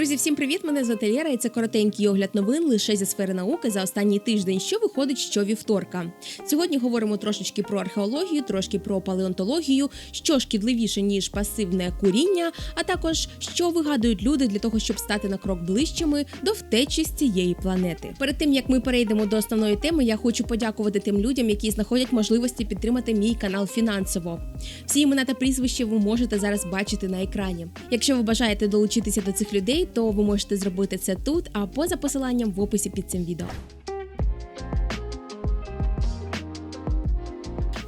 Друзі, всім привіт! Мене звати Лєра і це коротенький огляд новин лише зі сфери науки за останній тиждень, що виходить щовівторка. Сьогодні говоримо трошечки про археологію, трошки про палеонтологію, що шкідливіше ніж пасивне куріння, а також що вигадують люди для того, щоб стати на крок ближчими до втечі з цієї планети. Перед тим як ми перейдемо до основної теми, я хочу подякувати тим людям, які знаходять можливості підтримати мій канал фінансово. Всі імена та прізвища ви можете зараз бачити на екрані. Якщо ви бажаєте долучитися до цих людей, то ви можете зробити це тут, або за посиланням в описі під цим відео.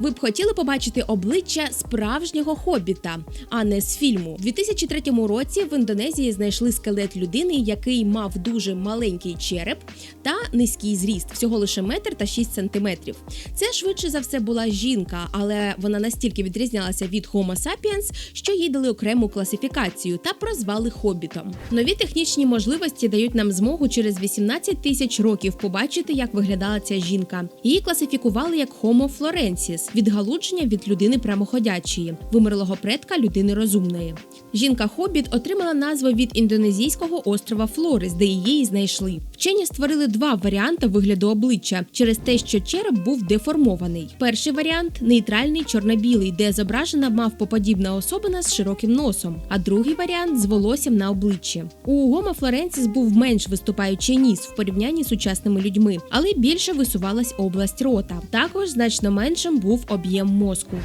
Ви б хотіли побачити обличчя справжнього хобіта, а не з фільму. У 2003 році в Індонезії знайшли скелет людини, який мав дуже маленький череп та низький зріст, всього лише метр та 6 сантиметрів. Це швидше за все була жінка, але вона настільки відрізнялася від Homo sapiens, що їй дали окрему класифікацію та прозвали хобітом. Нові технічні можливості дають нам змогу через 18 тисяч років побачити, як виглядала ця жінка. Її класифікували як Homo florensis – відгалудження від людини прямоходячої, вимерлого предка людини розумної. Жінка Хобіт отримала назву від індонезійського острова Флорис, де її знайшли. Вчені створили два варіанти вигляду обличчя через те, що череп був деформований. Перший варіант нейтральний чорно-білий, де зображена мавпоподібна особина з широким носом, а другий варіант з волоссям на обличчі. У Гома Флоренсіс був менш виступаючий ніс в порівнянні з сучасними людьми, але більше висувалась область рота. Також значно меншим був об'єм мозку.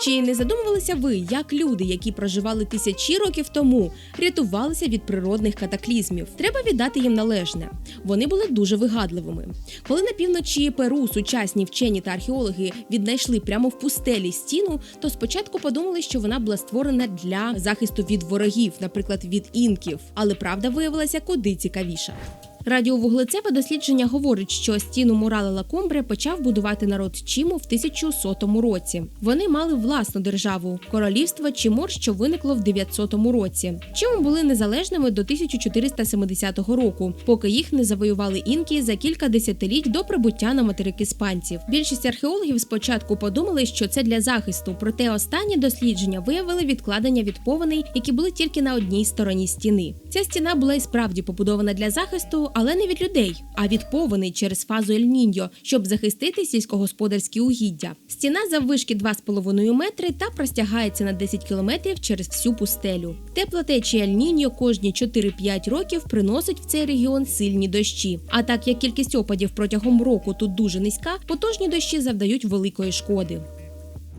Чи не задумувалися ви, як люди, які проживали тисячі років тому, рятувалися від природних катаклізмів? Треба віддати їм належне. Вони були дуже вигадливими. Коли на півночі Перу сучасні вчені та археологи віднайшли прямо в пустелі стіну, то спочатку подумали, що вона була створена для захисту від ворогів, наприклад, від інків. Але правда виявилася куди цікавіша. Радіовуглецеве дослідження говорить, що стіну Мурала Лакомбре почав будувати народ Чіму в 1100 році. Вони мали власну державу королівство Чімор, що виникло в 900 році. Чиму були незалежними до 1470 року, поки їх не завоювали інки за кілька десятиліть до прибуття на материк іспанців. Більшість археологів спочатку подумали, що це для захисту, проте останні дослідження виявили відкладення від повеней, які були тільки на одній стороні стіни. Ця стіна була і справді побудована для захисту але не від людей, а від повеней через фазу Ель-Ніньо, щоб захистити сільськогосподарські угіддя. Стіна заввишки 2,5 метри та простягається на 10 кілометрів через всю пустелю. Тепло течія Ель-Ніньо кожні 4-5 років приносить в цей регіон сильні дощі. А так як кількість опадів протягом року тут дуже низька, потужні дощі завдають великої шкоди.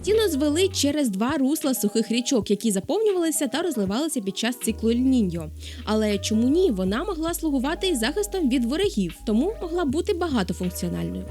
Стіну звели через два русла сухих річок, які заповнювалися та розливалися під час циклу Ель-Ніньо. Але чому ні? Вона могла слугувати і захистом від ворогів, тому могла бути багатофункціональною.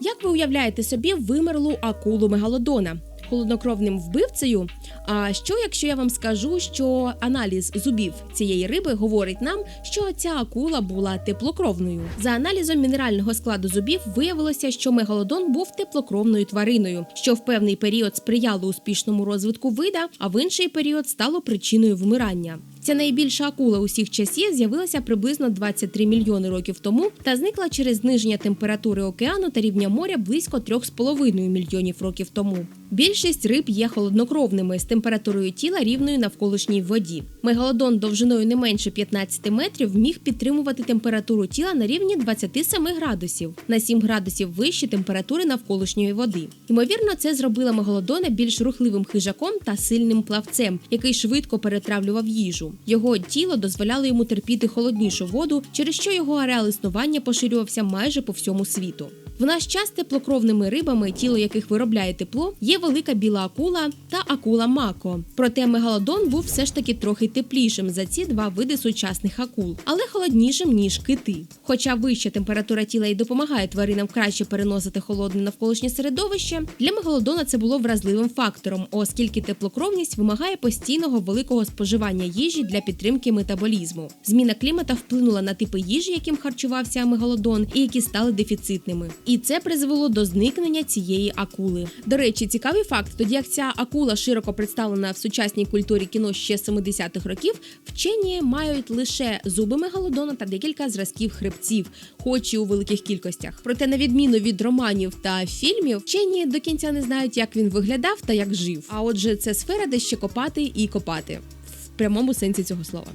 Як ви уявляєте собі вимерлу акулу мегалодона? Холоднокровним вбивцею. А що, якщо я вам скажу, що аналіз зубів цієї риби говорить нам, що ця акула була теплокровною? За аналізом мінерального складу зубів виявилося, що мегалодон був теплокровною твариною, що в певний період сприяло успішному розвитку вида, а в інший період стало причиною вмирання. Ця найбільша акула усіх часів з'явилася приблизно 23 мільйони років тому та зникла через зниження температури океану та рівня моря близько 3,5 мільйонів років тому. Більшість риб є холоднокровними з температурою тіла рівною навколишній воді. Мегалодон довжиною не менше 15 метрів міг підтримувати температуру тіла на рівні 27 градусів, на 7 градусів вище температури навколишньої води. Ймовірно, це зробило мегалодона більш рухливим хижаком та сильним плавцем, який швидко перетравлював їжу. Його тіло дозволяло йому терпіти холоднішу воду, через що його ареал існування поширювався майже по всьому світу. В наш час теплокровними рибами, тіло яких виробляє тепло, є велика біла акула та акула мако. Проте мегалодон був все ж таки трохи теплішим за ці два види сучасних акул, але холоднішим ніж кити. Хоча вища температура тіла і допомагає тваринам краще переносити холодне навколишнє середовище, для мегалодона це було вразливим фактором, оскільки теплокровність вимагає постійного великого споживання їжі для підтримки метаболізму. Зміна клімата вплинула на типи їжі, яким харчувався мегалодон, і які стали дефіцитними. І це призвело до зникнення цієї акули. До речі, цікавий факт: тоді як ця акула широко представлена в сучасній культурі кіно ще 70-х років, вчені мають лише зуби мегалодона та декілька зразків хребців, хоч і у великих кількостях. Проте, на відміну від романів та фільмів, вчені до кінця не знають, як він виглядав та як жив. А отже, це сфера, де ще копати і копати в прямому сенсі цього слова.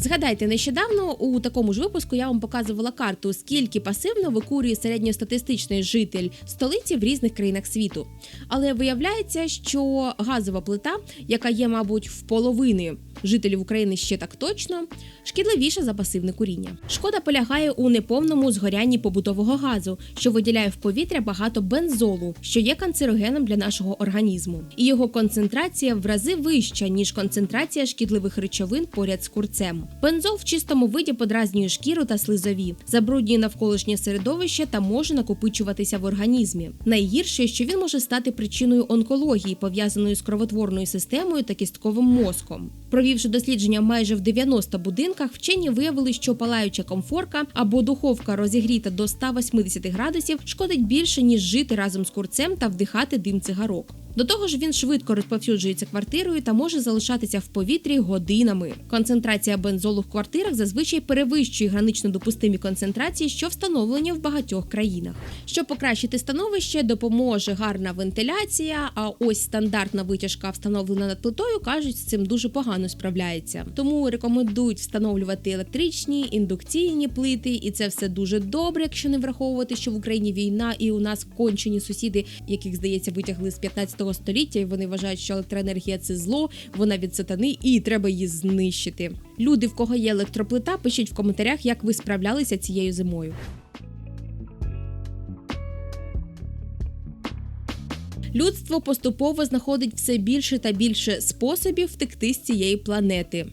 Згадайте, нещодавно у такому ж випуску я вам показувала карту, скільки пасивно викурює середньостатистичний житель столиці в різних країнах світу. Але виявляється, що газова плита, яка є, мабуть, в половини жителів України ще так точно, шкідливіша за пасивне куріння. Шкода полягає у неповному згорянні побутового газу, що виділяє в повітря багато бензолу, що є канцерогеном для нашого організму, і його концентрація в рази вища ніж концентрація шкідливих речовин поряд з курцем. Бензол в чистому виді подразнює шкіру та слизові, забруднює навколишнє середовище та може накопичуватися в організмі. Найгірше, що він може стати причиною онкології, пов'язаної з кровотворною системою та кістковим мозком. Провівши дослідження майже в 90 будинках, вчені виявили, що палаюча комфорка або духовка розігріта до 180 градусів шкодить більше ніж жити разом з курцем та вдихати дим цигарок. До того ж, він швидко розповсюджується квартирою та може залишатися в повітрі годинами. Концентрація бензолу в квартирах зазвичай перевищує гранично допустимі концентрації, що встановлені в багатьох країнах. Щоб покращити становище, допоможе гарна вентиляція. А ось стандартна витяжка, встановлена над плитою, кажуть, з цим дуже погано справляється. Тому рекомендують встановлювати електричні, індукційні плити, і це все дуже добре, якщо не враховувати, що в Україні війна і у нас кончені сусіди, яких здається витягли з 15 століття, і вони вважають, що електроенергія це зло, вона від сатани, і треба її знищити. Люди, в кого є електроплита, пишіть в коментарях, як ви справлялися цією зимою. Людство поступово знаходить все більше та більше способів втекти з цієї планети.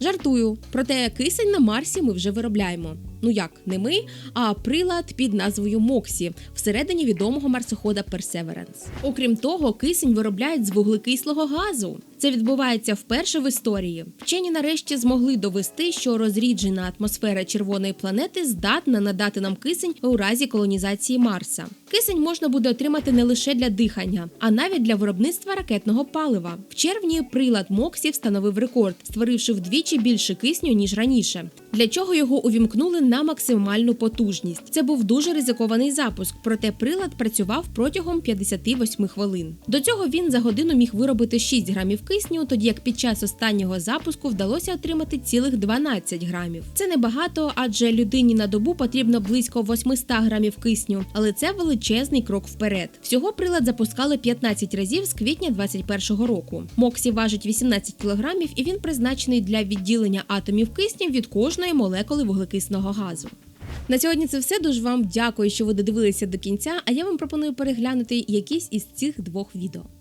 Жартую, проте кисень на Марсі ми вже виробляємо. Ну як, не ми, а прилад під назвою Моксі всередині відомого марсохода Персеверенс. Окрім того, кисень виробляють з вуглекислого газу. Це відбувається вперше в історії. Вчені нарешті змогли довести, що розріджена атмосфера червоної планети здатна надати нам кисень у разі колонізації Марса. Кисень можна буде отримати не лише для дихання, а навіть для виробництва ракетного палива. В червні прилад Моксі встановив рекорд, створивши вдвічі більше кисню ніж раніше. Для чого його увімкнули на максимальну потужність? Це був дуже ризикований запуск, проте прилад працював протягом 58 хвилин. До цього він за годину міг виробити 6 грамів кисню, тоді як під час останнього запуску вдалося отримати цілих 12 грамів. Це небагато, адже людині на добу потрібно близько 800 грамів кисню, але це величезний крок вперед. Всього прилад запускали 15 разів з квітня 2021 року. Моксі важить 18 кілограмів, і він призначений для відділення атомів кисню від кожної молекули вуглекисного газу. На сьогодні це все. Дуже вам дякую, що ви додивилися до кінця. А я вам пропоную переглянути якісь із цих двох відео.